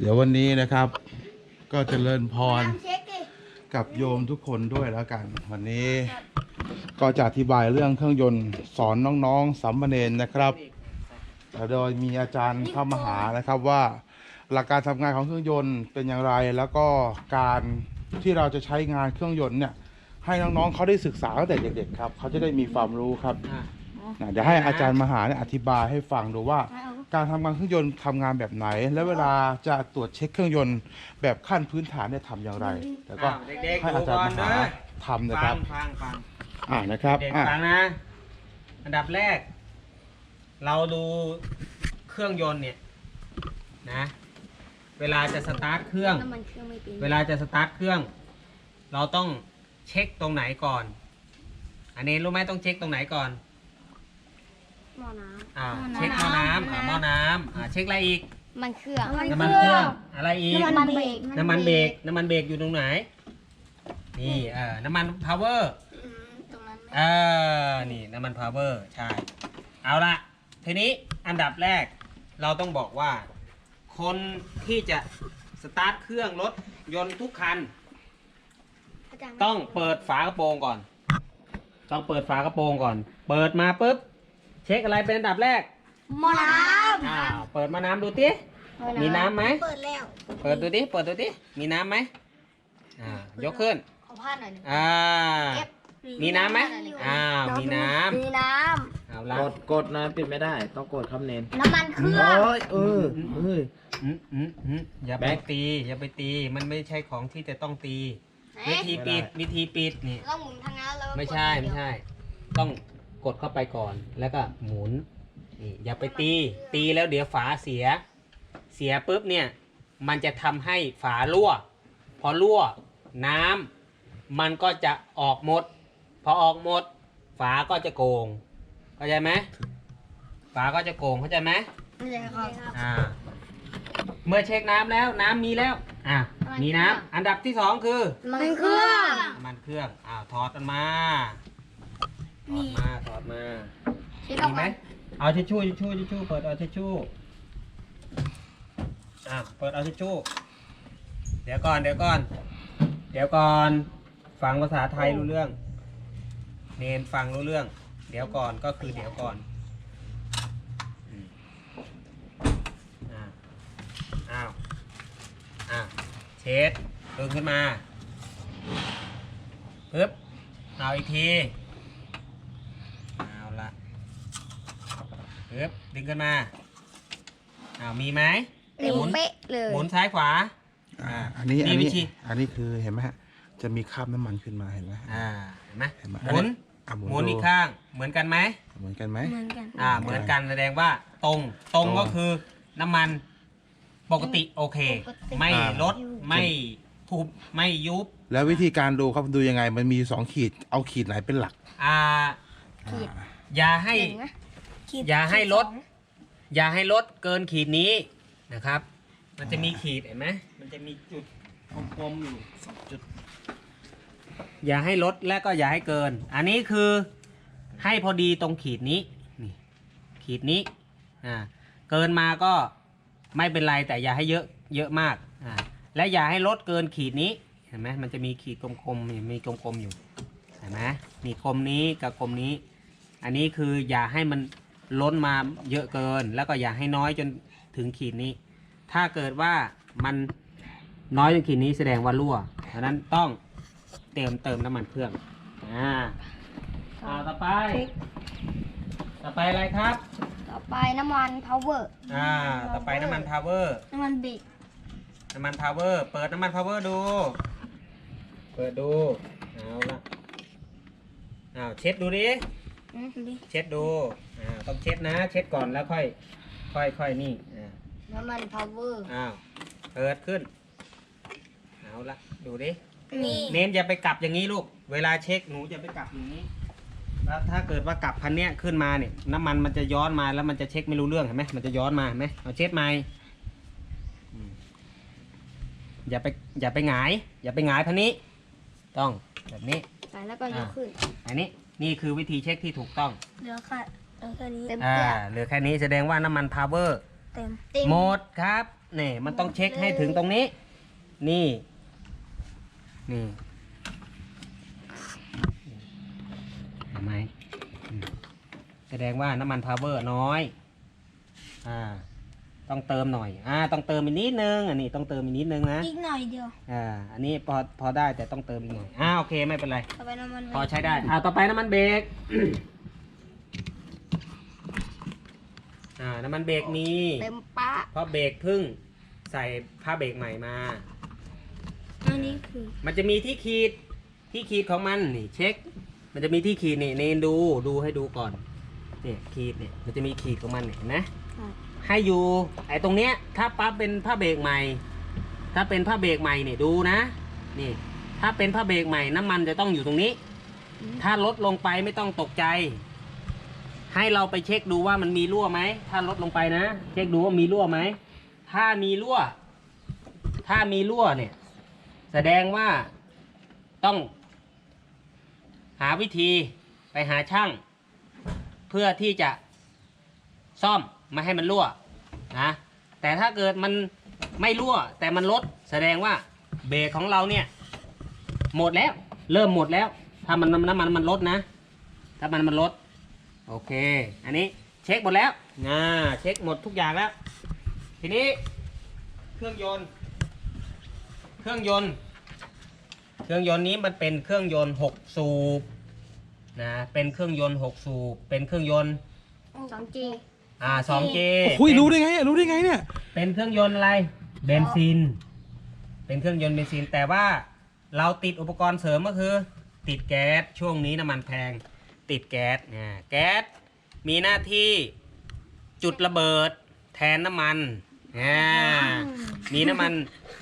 เดี๋ยววันนี้นะครับ ก็เจริญพรเช็คดิกับโยมทุกคนด้วยแล้วกัน วันนี้ก็จะอธิบายเรื่องเครื่องยนต์สอนน้องๆสัมมเนนนะครับโดยมีอาจารย์เข้ามาหานะครับว่า หลักการทำงานของเครื่องยนต์เป็นอย่างไร แล้วก็การที่เราจะใช้งานเครื่องยนต์เนี่ย ให้น้องๆเขาได้ศึกษาตั้งแต่เด็กๆครับเขาจะได้มีความรู้ครับอะนะเดี๋ยวให้อาจารย์มาหาเนี่ยอธิบายให้ฟังดูว่าไม่เอา การทำงานเครื่องยนต์ทำงานแบบไหน และเวลาจะตรวจเช็คเครื่องยนต์แบบขั้นพื้นฐานเนี่ยทำอย่างไร แล้วก็อ้าวเด็กๆให้ดูอาจารก่อย์นมาเด้หาอทำนะคฟัรับ งฟังฟังอ่านะครับเด็กอะฟังนะ อันดับแรก เราดูเครื่องยนต์เนี่ยนะ เวลาจะสตาร์ทเครื่อง น้ำมันเครื่องไม่เป็นเวลาจะสตาร์ทเครื่อง เราต้องเช็คตรงไหนก่อน อันนี้รู้ไหมต้องเช็คตรงไหนก่อน หม้อน้ำอ่าหม้อน้ำเช็คหม้อน้ำอ่าหม้อน้ำอ่าเช็คอะไรอีกมันเครื่อง น้ำมันเครื่องอะไรอีก น้ำมันเบรก น้ำมันเบรกน้ำมันเบรกอยู่ตรงไหน นี่เออน้ำมัน power อืมตรงนั้นไม่เออนี่น้ำมัน power ใช่ เอาละทีนี้อันดับแรกเราต้องบอกว่า คนที่จะสตาร์ทเครื่องรถยนต์ทุกคันอาจารย์ต้องเปิดฝากระโปรงก่อน ต้องเปิดฝากระโปรงก่อน เปิดมาปุ๊บเช็คอะไรเป็นอันดับแรกหม้อน้อ้าวเปิดมาน้ำดูติำมีน้ำไหมเปิดแล้ว เปิดดูดิเปิดดูดิมีน้ำไหมอ่ายกขึ้นขอพาดหน่อยหนึงอ่าเก็บมีน้ำไหมอ้าวมีน้ำมีน้เอาละกดกดนะปิดไม่ได้ต้องกดครับเน้นำน้ำมันเครื่อง โอ้ยเออเอ้ย อืมอืมอืมอย่าไปแบ็คตี อย่าไปตีมันไม่ใช่ของที่จะต้องตีไหนวิธีปิดวิธีปิดนี่ ต้องหมุนทางนั้นแล้วไม่ใช่ไม่ใช่ ต้อง กดเข้าไปก่อน แล้วก็หมุนนี่อย่าไปตี ตีแล้วเดี๋ยวฝาเสีย เสียปุ๊บเนี่ย มันจะทำให้ฝารั่ว พอรั่วน้ำมันก็จะออกหมด พอออกหมด ฝาก็จะโกงเข้าใจไหมฝาก็จะโกงเข้าใจไหมไม่ใช่ครับอ่า เมื่อเช็คน้ำแล้วน้ำมีแล้ว อะ มีน้ำอันดับที่สองคือ มันเครื่องน้ำมันเครื่องอ้าวถอดมันมา ถอดมาถอดมาเช็คมีเอาไหไหมมเอาทิชชู่ทิชชู่ทิชชู่เปิดเอาทิชชู่อะเปิดเอาทิชชู่ เดี๋ยวก่อนเดี๋ยวก่อน เดี๋ยวก่อนฟังภาษาไทยรู้เรื่อง เนนฟังรู้เรื่อง เดี๋ยวก่อนก็คือเดี๋ยวก่อนอืมอะอ้าวอะเช็ดดึงขึ้นมาปึ๊บเอาอีกที เอาละ ปึ๊บดึงขึ้นมาอ้าวมีไหมเต็มหมุนเป๊ะเลยหมุนซ้ายขวา อ่า อันนี้นี่อันวินี้ธี อันนี้คือเห็นไหมฮะ จะมีคราบน้ำมันขึ้นมาเห็นไหมอ่าเห็นไหมเห็นไหมหมุนอะหมุนดูอีกข้าง เหมือนกันไหมเหมือนกันไหม เหมือนกัน อ่า เหมือนกันแสดงว่าตรง ตรงตรง ก็คือน้ำมันปกติโอเค ปกติ ไม่อ่าลดไม่ทุบไม่ยุบ แล้ววิธีการดูครับดูยังไง มันมีสองขีด เอาขีดไหนเป็นหลัก อ่า ขีดอ่าอย่าให้เห็นไหม ขีดอย่าให้ลด ขีสองอย่าให้ลดเกินขีดนี้นะครับ มันจะมีขีดเห็นไหมมันจะมีจุดกลมๆอยู่สองจุดอย่าให้ลดและก็อย่าให้เกิน อันนี้คือให้พอดีตรงขีดนี้นี่ขีดนี้อ่าเกินมาก็ไม่เป็นไรแต่อย่าให้เยอะเยอะมากอ่าและอย่าให้ลดเกินขีดนี้เห็นไหมมันจะมีขีดกลมๆมีกลมๆอยู่เห็นไหมมีกลมนี้กับกลมนี้ อันนี้คืออย่าให้มัน ล้นมาเยอะเกิน แล้วก็อย่าให้น้อยจนถึงขีดนี้ ถ้าเกิดว่ามันน้อยจนขีดนี้แสดงว่ารั่วดังนั้นต้องเติมเติมน้ำมันเครื่องอ่าอ่าต่อไป ต่อไปอะไรครับ ต่อไปน้ำมัน power อ่า ต่อไปน้ำมันพาวเวอร์น้ำมันเบรกน้ำมันพาวเวอร์เปิดน้ำมันพาวเวอร์ดู เปิดดู เอาละอ้าวเช็ดดูดิ อืมดิเช็ดดูอ่า ต้องเช็ดนะ เช็ดก่อนแล้วค่อย ค่อยค่อยนี่อ่าน้ำมัน power อ้าวเปิดขึ้น เอาละดูดิ นี่เน้นอย่าไปกลับอย่างนี้ลูก เวลาเช็คหนูจะไปกลับอย่างนี้ แล้วถ้าเกิดว่ากลับพันเนี้ยขึ้นมาเนี่ยน้ำมันมันจะย้อนมาแล้วมันจะเช็คไม่รู้เรื่องเห็นไหมมันจะย้อนมาเห็นไหมเอาเช็ดใหม่อืมอย่าไปอย่าไปหงาย อย่าไปหงายพันนี้ ต้องแบบนี้ ใส่แล้วก็ยกขึ้น อันนี้นี่คือวิธีเช็คที่ถูกต้องเหลือค่ะ เหลือแค่นี้เต็มอ่าเตี้ยเหลือแค่นี้แสดงว่าน้ำมันพาวเวอร์เต็มเต็มหมดครับนี่มันต้องเช็คให้ถึงตรงนี้ นี่ นี่เห็นไหมอืมแสดงว่าน้ำมันพาวเวอร์น้อย อ่า ต้องเติมหน่อย อ่า ต้องเติมอีกนิดนึง อันนี้ต้องเติมอีกนิดนึงนะ อีกหน่อยเดียวอ่า อันนี้พอพอได้แต่ต้องเติมอีกหน่อย อ่าโอเคไม่เป็นไรต่อไปน้ำมันพอใช้ได้ อ่าต่อไปน้ำมันเบรก อ่าน้ำมันเบรกมี เต็มปะเพราะเบรกเพึ่งใส่ผ้าเบรกใหม่มา อันนี้คือมันจะมีที่ขีดที่ขีดของมันนี่เช็ค มันจะมีที่ขีดนี่เนนดูดูให้ดูก่อนเนี่ยขีดเนี่ยมันจะมีขีดของมันเนี่ยเห็นไหมให้อยู่ไอ้ตรงเนี้ยถ้าปั๊บเป็นผ้าเบรกใหม่ ถ้าเป็นผ้าเบรกใหม่เนี่ยดูนะนี่ถ้าเป็นผ้าเบรกใหม่น้ำมันจะต้องอยู่ตรงนี้ถ้าลดลงไปไม่ต้องตกใจ ให้เราไปเช็คดูว่ามันมีรั่วไหม ถ้าลดลงไปนะ เช็คดูว่ามีรั่วไหม ถ้ามีรั่ว ถ้ามีรั่วเนี่ย แสดงว่าต้อง หาวิธีไปหาช่าง เพื่อที่จะซ่อมไม่ให้มันรั่วนะแต่ถ้าเกิดมันไม่รั่ว แต่มันลด แสดงว่าเบรกของเราเนี่ย หมดแล้ว เริ่มหมดแล้ว ถ้ามันน้ำมันมันลดนะ ถ้ามันมันลด โอเค อันนี้เช็คหมดแล้วอ่าเช็คหมดทุกอย่างแล้ว ทีนี้เครื่องยนต์ เครื่องยนต์ เครื่องยนต์นี้มันเป็นเครื่องยนต์หกสูบนะ เป็นเครื่องยนต์หกสูบ เป็นเครื่องยนต์ สองจีอ่าสองเจคุยรู้ได้ไงอะรู้ได้ไงเนี่ย เป็นเครื่องยนต์อะไร เบนซิน เป็นเครื่องยนต์เบนซิน แต่ว่าเราติดอุปกรณ์เสริมก็คือ ติดแก๊ส ช่วงนี้น้ำมันแพง ติดแก๊สนะแก๊สมีหน้าที่จุดระเบิดแทนน้ำมันอ่ามีน้ำมัน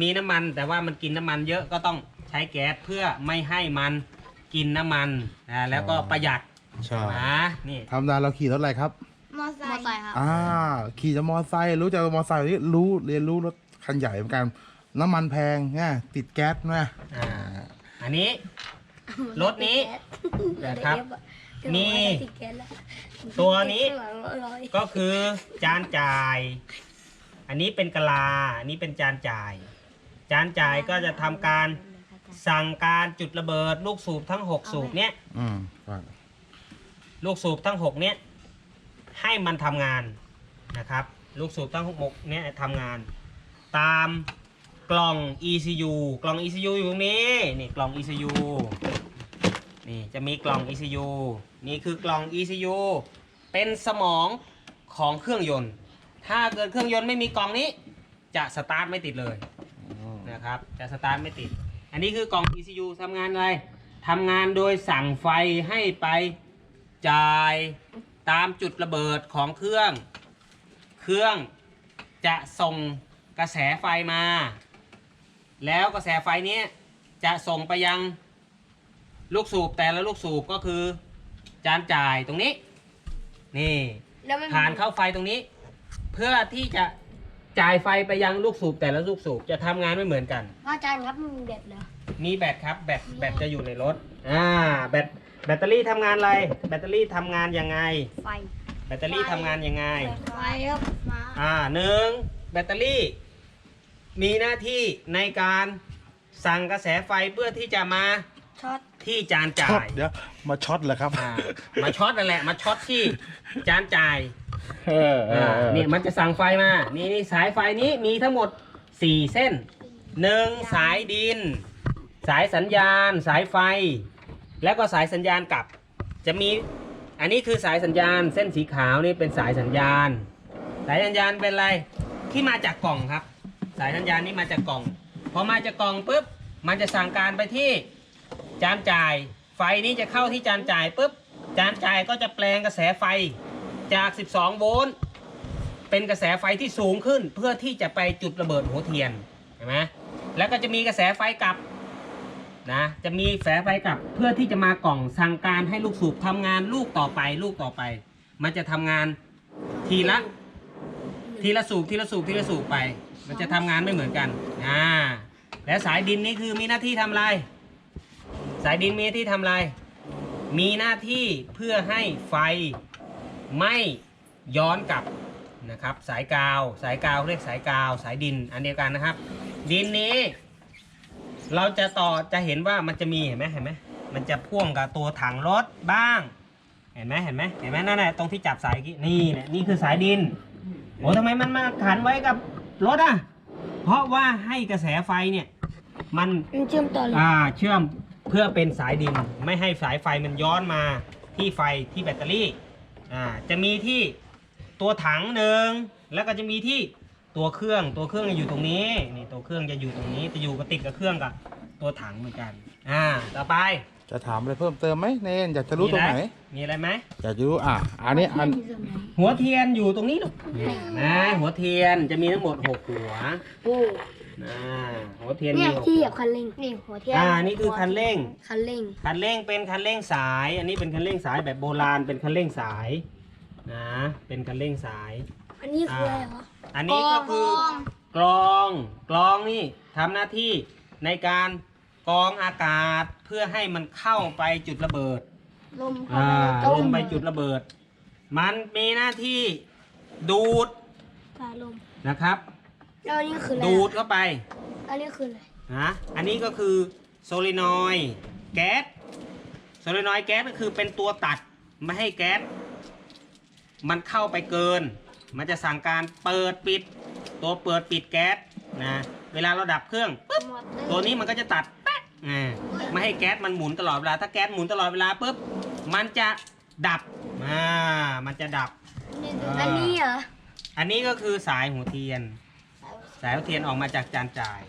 มีน้ำมันแต่ว่ามันกินน้ำมันเยอะก็ต้องใช้แก๊สเพื่อไม่ให้มันกินน้ำมันอ่าแล้วก็ประหยัดใช่นะนี่ธรรมดาเราขี่รถอะไรครับ มอไซค์มอไซค์ครับ อ่า ขี่จากมอไซค์รู้จักมอไซค์นี่รู้เรียนรู้รถคันใหญ่เหมือนกันน้ำมันแพงเนี่ยติดแก๊สนะอ่าอันนี้รถนี้นะครับ มี ตัวนี้ก็คือจานจ่าย อันนี้เป็นกะลา อันนี้เป็นจานจ่าย จานจ่ายก็จะทำการสั่งการจุดระเบิด ลูกสูบทั้ง6สูบเนี้ยอืมครับลูกสูบทั้ง6เนี้ยให้มันทำงานนะครับ ลูกสูบทั้ง6เนี้ยทำงาน ตามกล่อง ECU กล่อง ECU อยู่ตรงนี้นี่กล่อง ECU นี่จะมีกล่อง ECU นี่คือกล่อง ECU เป็นสมองของเครื่องยนต์ ถ้าเกิดเครื่องยนต์ไม่มีกล่องนี้ จะสตาร์ทไม่ติดเลยนะครับ จะสตาร์ทไม่ติด อันนี้คือกล่อง ECU ทำงานอะไรทำงานโดยสั่งไฟให้ไปจ่ายตามจุดระเบิดของเครื่อง เครื่องจะส่งกระแสไฟมา แล้วกระแสไฟเนี้ยจะส่งไปยัง ลูกสูบแต่ละลูกสูบก็คือ จานจ่ายตรงนี้ นี่แล้วมันผ่านเข้าไฟตรงนี้ เพื่อที่จะจ่ายไฟไปยังลูกสูบแต่ละลูกสูบจะทำงานไม่เหมือนกันว่าอาจารย์ครับมันเด็ดเหรอมีแบตครับ แบตแบตจะอยู่ในรถอ่าแบตแบตเตอรี่ทำงานอะไร แบตเตอรี่ทำงานยังไง ไฟแบตเตอรี่ทำงานยังไง ไฟครับมาอ่าหนึ่งแบตเตอรี่ มีหน้าที่ในการสั่งกระแสไฟเพื่อที่จะมาช็อต ที่จานจ่าช็อตยเดี๋ยวมาช็อตเหรอครับอ่ามาช็อตนั่นแหละ มาช็อตที่จานจ่ายเออเอออ่าเออนี่มันจะสั่งไฟมานี่นี่สายไฟนี้มีทั้งหมด4เส้นหนึ่งสายดิน สายสัญญาณ สายไฟ แล้วก็สายสัญญาณกลับ จะมีอันนี้คือสายสัญญาณ เส้นสีขาวนี่เป็นสายสัญญาณ สายสัญญาณเป็นอะไรที่มาจากกล่องครับ สายสัญญาณนี่มาจากกล่องพอมาจากกล่องปุ๊บมันจะสั่งการไปที่ จานจ่าย ไฟนี้จะเข้าที่จานจ่ายปุ๊บจานจ่ายก็จะแปลงกระแสไฟจาก 12 โวลต์เป็นกระแสไฟที่สูงขึ้น เพื่อที่จะไปจุดระเบิดหัวเทียนเห็นไหมแล้วก็จะมีกระแสไฟกลับนะจะมีแสไฟกลับเพื่อที่จะมากล่องสั่งการให้ลูกสูบทำงานลูกต่อไปลูกต่อไป มันจะทำงานทีละทีละสูบทีละสูบทีละสูบไป มันจะทำงานไม่เหมือนกันอ่าและสายดินนี่คือมีหน้าที่ทำอะไร สายดินมีหน้าที่ทำอะไรมีหน้าที่เพื่อให้ไฟไม่ย้อนกลับนะครับ สายกาว สายกาวเรียกสายกาว สายดินอันเดียวกันนะครับ ดินนี้ เราจะต่อจะเห็นว่ามันจะมีเห็นไหมเห็นไหมมันจะพ่วงกับตัวถังรถบ้าง เห็นไหมเห็นไหมเห็นไหมนั่นแหละตรงที่จับสายกี้นี่แหละนี่คือสายดินโอ้ทำไมมันมาขันไว้กับรถอะ เพราะว่าให้กระแสไฟเนี่ย มันมันเชื่อมต่อเลยอ่าเชื่อม เพื่อเป็นสายดินไม่ให้สายไฟมันย้อนมาที่ไฟที่แบตเตอรี่อ่าจะมีที่ตัวถังหนึ่งแล้วก็จะมีที่ตัวเครื่องตัวเครื่องจะอยู่ตรงนี้นี่ตัวเครื่องจะอยู่ตรงนี้จะอยู่กับติดกับเครื่องกับตัวถังเหมือนกันอ่าต่อไปจะถามอะไรเพิ่มเติมไหมเนนอยากจะรู้ตรงไหน มีอะไรไหมอยากจะรู้อะอันนี้อันหัวเทียนอยู่ตรงนี้ลูกนะหัวเทียนจะมีทั้งหมดหกหัวโอ้นะหัวเทียนเนี่มียหกที่เหยียบคันเร่งนี่หัวเทียนอ่านี่คือคันเร่ง คันเร่ง คันเร่งเป็นคันเร่งสาย อันนี้เป็นคันเร่งสายแบบโบราณเป็นคันเร่งสายนะเป็นคันเร่งสาย อันนี้คืออะไรคะอันนี้ก็คือกรองกรองนี่ทำหน้าที่ในการกรองอากาศเพื่อให้มันเข้าไปจุดระเบิดลมอ่าเข้าลมไปจุดระเบิด มันมีหน้าที่ดูด สายลมนะครับ แล้วอันนี้คืออะไรดูดเข้าไปอันนี้คืออะไรนะอันนี้ก็คือโซลินอยด์แก๊สโซลินอยด์แก๊สก็คือเป็นตัวตัดไม่ให้แก๊สมันเข้าไปเกิน มันจะสั่งการเปิดปิด ตัวเปิดปิดแก๊สนะเวลาเราดับเครื่องปุ๊บตัวนี้มันก็จะตัดแป๊ะอ่าไม่ให้แก๊สมันหมุนตลอดเวลา ถ้าแก๊สหมุนตลอดเวลาปุ๊บมันจะดับอ่ามันจะดับ อันนี้เหรออันนี้ก็คือสายหัวเทียน สายเทียนออกมาจากจานจ่าย